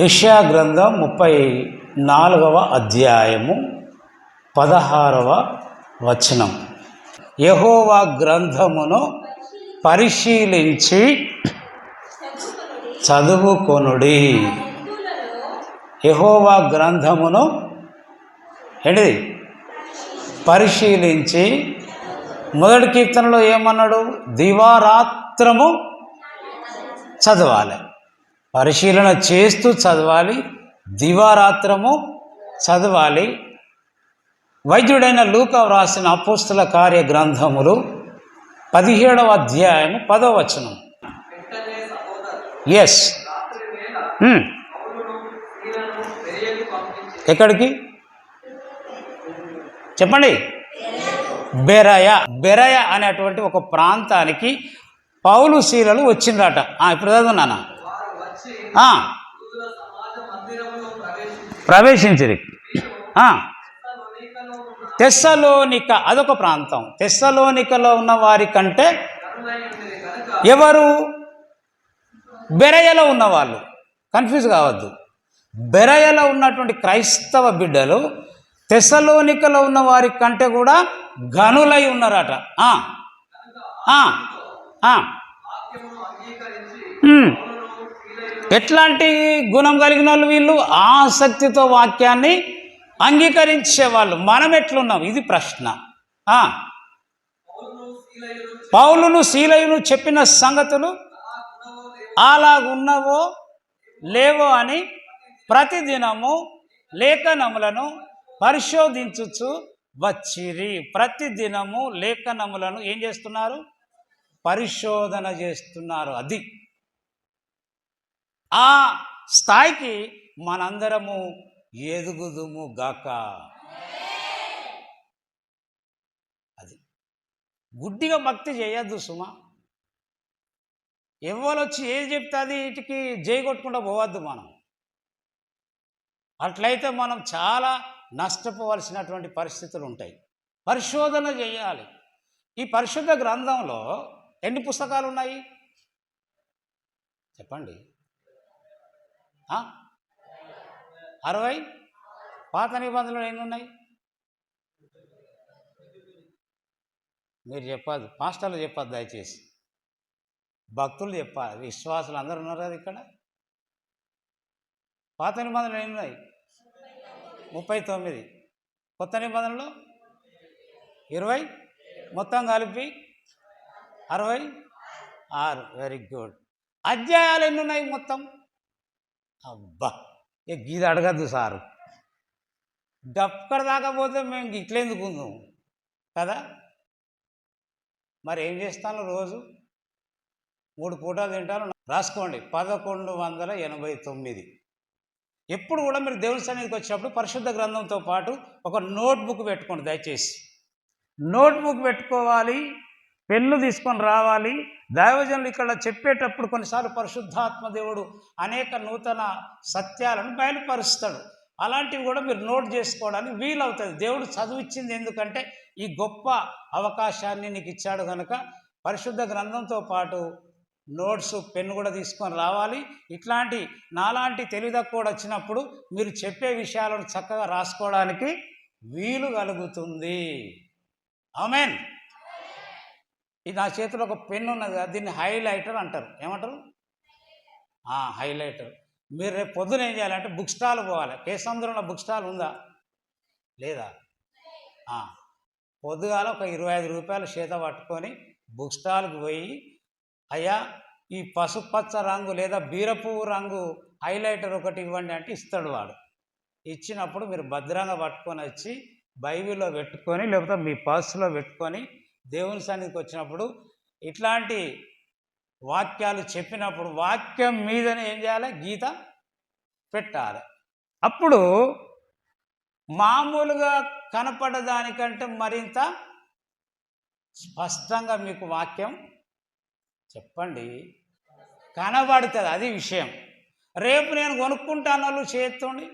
యెషయా గ్రంథం ముప్పై నాలుగవ అధ్యాయము పదహారవ వచనం. యహోవా గ్రంథమును పరిశీలించి చదువుకొనుడి. యహోవా గ్రంథమును ఏంటిది? పరిశీలించి మొదటి కీర్తనలో ఏమన్నాడు? దివారాత్రము చదవాలి. పరిశీలన చేస్తూ చదవాలి. దివారాత్రము చదవాలి. వైద్యుడైన లూక వ్రాసిన అపోస్తుల కార్య గ్రంథములు పదిహేడవ అధ్యాయము పదవ వచనం ఎస్ ఎక్కడికి? చెప్పండి. బెరయ. బెరయ అనేటువంటి ఒక ప్రాంతానికి పౌలు శీలలు వచ్చిందట ఇప్పుడు చదువున్నానా వారు వచ్చి ఆ, యూదుల సమాజ మందిరములో ప్రవేశించి ప్రవేశించిరి. తెస్సలోనిక అదొక ప్రాంతం. తెస్సలోనికలో ఉన్న వారి కంటే ఎవరు బెరయలో ఉన్నవాళ్ళు? కన్ఫ్యూజ్ కావద్దు. బెరయలో ఉన్నటువంటి క్రైస్తవ బిడ్డలు తెసలోనికలో ఉన్న వారి కంటే కూడా గనులై ఉన్నారట. ఆ, ఎట్లాంటి గుణం కలిగిన వాళ్ళు వీళ్ళు? ఆసక్తితో వాక్యాన్ని అంగీకరించే వాళ్ళు మనం ఎట్లున్నాం? ఇది ప్రశ్న. పౌలును శీలయును చెప్పిన సంగతులు అలాగున్నవో లేవో లేవో అని ప్రతిదినము లేఖనములను పరిశోధించుచు వచ్చిరి. ప్రతిదినము లేఖనములను ఏం చేస్తున్నారు? పరిశోధన చేస్తున్నారు. అది. ఆ స్థాయికి మనందరము ఎదుగుదుము గాక. అది. గుడ్డిగా భక్తి చేయొద్దు సుమా. ఎవరు వచ్చి ఏది చెప్తే అది వీటికి జై కొట్టుకుంటూ పోవద్దు మనం. అట్లయితే మనం చాలా నష్టపోవలసినటువంటి పరిస్థితులు ఉంటాయి. పరిశోధన చేయాలి. ఈ పరిశుద్ధ గ్రంథంలో ఎన్ని పుస్తకాలు ఉన్నాయి చెప్పండి. అరవై? పాత నిబంధనలు ఎన్ని ఉన్నాయి మీరు చెప్పద్దు మాస్టర్లు చెప్పద్దు దయచేసి. భక్తులు చెప్పాలి విశ్వాసులు అందరు ఉన్నారు కదా ఇక్కడ? పాత నిబంధనలు ఎన్ని ఉన్నాయి ముప్పై తొమ్మిది. కొత్త నిబంధనలు? ఇరవై? మొత్తం కలిపి అరవై? ఆరు. Very good. అధ్యాయాలు ఎన్ని ఉన్నాయి మొత్తం? అబ్బా ఏ గీది అడగద్దు సారు. డక్కడ దాకపోతే మేము ఇట్లెందుకు ఉందాం కదా? మరి ఏం చేస్తాను రోజు? మూడు పూటలు తింటాను. రాసుకోండి పదకొండు వందల ఎనభై తొమ్మిది. ఎప్పుడు కూడా మీరు దేవుని సన్నిధికి వచ్చినప్పుడు పరిశుద్ధ గ్రంథంతో పాటు ఒక నోట్ బుక్ పెట్టుకోండి దయచేసి. నోట్ బుక్ పెట్టుకోవాలి పెన్ను తీసుకొని రావాలి. దైవజనులు ఇక్కడ చెప్పేటప్పుడు కొన్నిసార్లు పరిశుద్ధాత్మ దేవుడు అనేక నూతన సత్యాలను బయలుపరుస్తాడు. అలాంటివి కూడా మీరు నోట్ చేసుకోవడానికి వీలవుతుంది. దేవుడు చదివిచ్చింది ఎందుకంటే ఈ గొప్ప అవకాశాన్ని నీకు ఇచ్చాడు కనుక పరిశుద్ధ గ్రంథంతో పాటు నోట్స్ పెన్ను కూడా తీసుకొని రావాలి. ఇట్లాంటి నాలాంటి తెలివితక్కువ వచ్చినప్పుడు మీరు చెప్పే విషయాలను చక్కగా రాసుకోవడానికి వీలు కలుగుతుంది. ఆమెన్. ఇది నా చేతిలో ఒక పెన్ ఉన్నది కదా దీన్ని హైలైటర్ అంటారు. ఏమంటారు? హైలైటర్. మీరు రేపు పొద్దున ఏం చేయాలంటే బుక్ స్టాల్ పోవాలి. కేసముద్రంలో బుక్ స్టాల్ ఉందా? లేదా? పొద్దుగాల ఒక ఇరవై ఐదు రూపాయలు చేత పట్టుకొని బుక్ స్టాల్కి పోయి అయ్యా ఈ పసుపచ్చ రంగు లేదా బీరపువ్వు రంగు హైలైటర్ ఒకటి ఇవ్వండి అంటే ఇస్తాడు వాడు. ఇచ్చినప్పుడు మీరు భద్రంగా పట్టుకొని వచ్చి బైబిల్లో పెట్టుకొని లేకపోతే మీ పర్సులో పెట్టుకొని దేవుని సన్నిధికి వచ్చినప్పుడు ఇట్లాంటి వాక్యాలు చెప్పినప్పుడు వాక్యం మీదనే ఏం చేయాలి? గీత పెట్టాలి. అప్పుడు మామూలుగా కనపడదానికంటే మరింత స్పష్టంగా మీకు వాక్యం చెప్పండి. కనబడుతుంది అది విషయం. రేపు నేను కొనుక్కుంటాను వాళ్ళు చేస్తుండి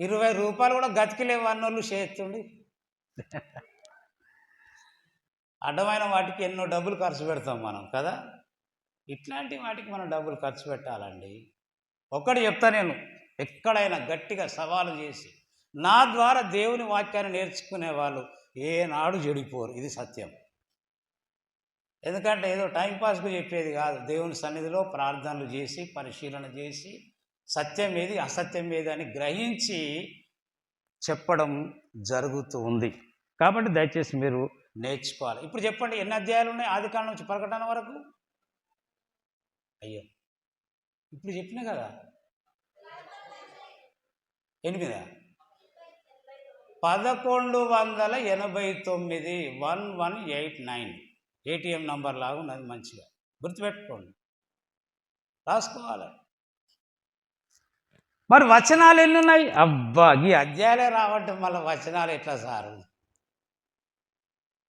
ఇరవై రూపాయలు కూడా గతికిలేవు అన్నోళ్ళు చేస్తుండి అడ్డమైన వాటికి ఎన్నో డబ్బులు ఖర్చు పెడతాం మనం కదా? ఇట్లాంటి వాటికి మనం డబ్బులు ఖర్చు పెట్టాలండి. ఒక్కటి చెప్తా నేను ఎక్కడైనా గట్టిగా సవాలు చేసి నా ద్వారా దేవుని వాక్యాన్ని నేర్చుకునే వాళ్ళు ఏనాడు చెడిపోరు. ఇది సత్యం. ఎందుకంటే ఏదో టైంపాస్కు చెప్పేది కాదు. దేవుని సన్నిధిలో ప్రార్థనలు చేసి పరిశీలన చేసి సత్యం ఏది అసత్యం ఏది అని గ్రహించి చెప్పడం జరుగుతూ ఉంది. కాబట్టి దయచేసి మీరు నేర్చుకోవాలి. ఇప్పుడు చెప్పండి ఎన్ని అధ్యాయాలు ఉన్నాయి? ఆది కాలం నుంచి ప్రకటన వరకు? అయ్యో! ఇప్పుడు చెప్పినా కదా? ఎనిమిదా? పదకొండు వందల ఎనభై తొమ్మిది one one eight nine. ATM number లాగా ఉన్నది మంచిగా. గుర్తుపెట్టుకోండి. రాసుకోవాలి. మరి వచనాలు ఎన్ని ఉన్నాయి? అబ్బా! ఈ అధ్యాయాలే రావటం మళ్ళీ వచనాలు ఎట్లా సారు?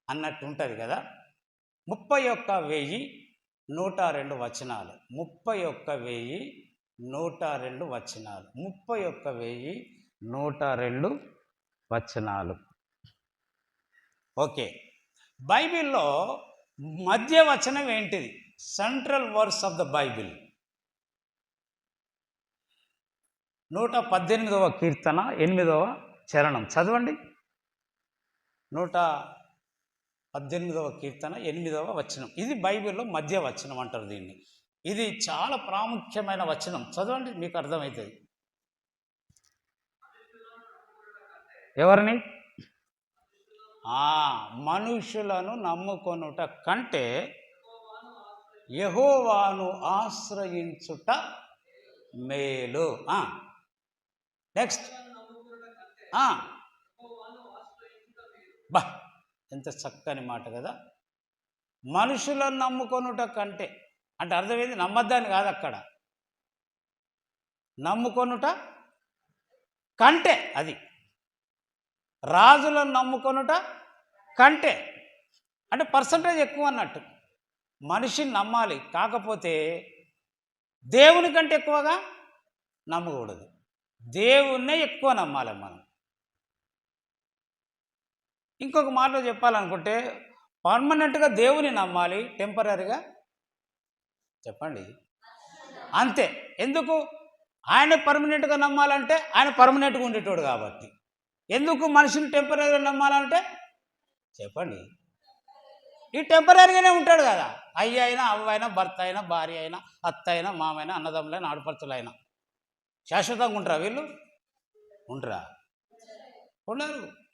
అన్నట్టు ఉంటుంది కదా. ముప్పై ఒక్క వెయ్యి నూట రెండు వచనాలు. ముప్పై ఒక్క వెయ్యి నూట రెండు వచనాలు. ముప్పై ఒక్క వెయ్యి నూట రెండు వచనాలు. ఓకే. బైబిల్లో మధ్య వచనం ఏంటిది? Central words of the Bible. నూట పద్దెనిమిదవ కీర్తన ఎనిమిదవ చరణం. చదవండి. నూట పద్దెనిమిదవ కీర్తన ఎనిమిదవ వచనం. ఇది బైబిల్లో మధ్య వచనం అంటారు దీన్ని. ఇది చాలా ప్రాముఖ్యమైన వచనం. చదవండి మీకు అర్థమవుతుంది. ఎవరిని? మనుషులను నమ్ముకొనుట కంటే యహోవాను ఆశ్రయించుట మేలు. నెక్స్ట్ బా. ఎంత చక్కని మాట కదా. మనుషులను నమ్ముకొనుట కంటే అంటే అర్థమైంది? నమ్మద్దని కాదు అక్కడ. నమ్ముకొనుట కంటే అది. రాజులను నమ్ముకొనుట కంటే అంటే పర్సంటేజ్ ఎక్కువ అన్నట్టు. మనిషిని నమ్మాలి కాకపోతే దేవుని కంటే ఎక్కువగా నమ్మకూడదు. దేవుణ్ణే ఎక్కువ నమ్మాలి మనం. ఇంకొక మాటలో చెప్పాలనుకుంటే పర్మనెంట్గా దేవుని నమ్మాలి టెంపరీగా చెప్పండి. అంతే. ఎందుకు? ఆయన పర్మనెంట్గా నమ్మాలంటే ఆయన పర్మనెంట్గా ఉండేటోడు కాబట్టి. ఎందుకు మనిషిని టెంపరీగా నమ్మాలంటే? చెప్పండి. ఈ టెంపరీగానే ఉంటాడు కదా. అయ్య అయినా అవ్వ అయినా భర్త అయినా భార్య అయినా అత్త అయినా మామైనా అన్నదమ్ములైనా ఆడపడుతులైనా శాశ్వతంగా ఉంటారా వీళ్ళు? ఉండరా? ఉండరు.